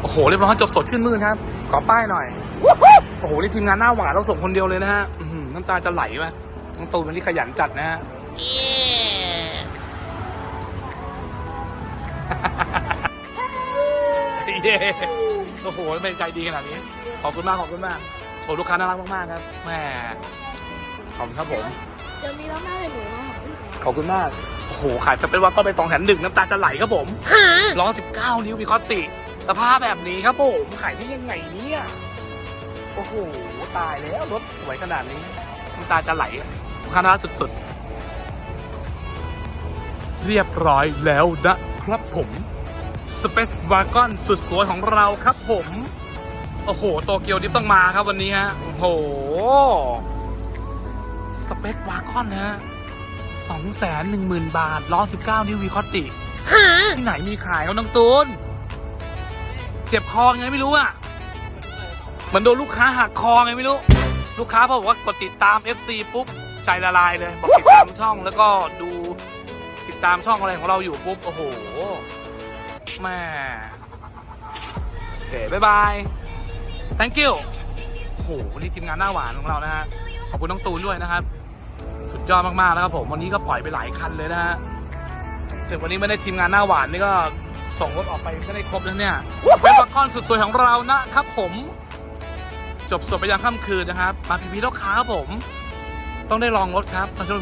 โอ้โหเรียบร้อยจบสดชื่นมื่นครับ ขอป้ายหน่อย โอ้โหนี่ทีมงานหน้าหวานเราส่งคนเดียวเลยนะฮะอื้อหือน้ำตาจะไหลว่ะน้องตูนวันนี้ขยันจัดนะฮะเย้โอ้โหเป็นใจดีขนาดนี้ ขอบคุณมากขอบคุณมากโอ้ลูกค้าน่ารักมากๆครับแหม่ขอบคุณครับผมเดี๋ยวมีรอบหน้าเลยหนูมาหาพี่ขอบคุณมาก โอ้โหขายจะเป็นว่าก็ไปสองแถมหนึ่งน้ำตาจะไหลครับผมล้อสิบเก้านิ้วมีคอตติ สภาพแบบนี้ครับผมขายได้ยังไงเนี่ย โอ้โห ตายแล้วรถสวยขนาดนี้น้ำตาจะไหลลูกค้าน่ารักสุดๆ เรียบร้อยแล้วนะครับผม Space Wagon สุดสวยของเราครับผม โอ้โห โตเกียวดิฟต้องมาครับวันนี้ฮะ โอ้โห Space Wagon นะฮะสองแสนหนึ่งหมื่นบาทล้อสิบเก้านิ้ววีคอตติที่ไหนมีขายเขาน้องตูน เจ็บคอไงไม่รู้อะเหมือนโดนลูกค้าหักคอไงไม่รู้ ลูกค้าพอบอกว่ากดติดตาม FC ปุ๊บใจละลายเลยบอกติดตามช่องแล้วก็ดูติดตามช่องอะไรของเราอยู่ปุ๊บโอ้โหแม่โอเคบ๊ายบาย thank you โอ้โหวันนี้ทีมงานหน้าหวานของเรานะฮะขอบคุณน้องตูนด้วยนะครับ สุดยอดมากๆแล้วครับผมวันนี้ก็ปล่อยไปหลายคันเลยนะฮะถึงวันนี้ไม่ได้ทีมงานหน้าหวานนี่ก็ ส่งรถออกไปไม่ได้ครบแล้วเนี่ยเป็นบัคคอนสุดสวยของเรานะครับผม จบสดไปยังค่ำคืนนะครับมาพีพีลูกค้าครับผม ต้องได้ลองรถครับต้องชม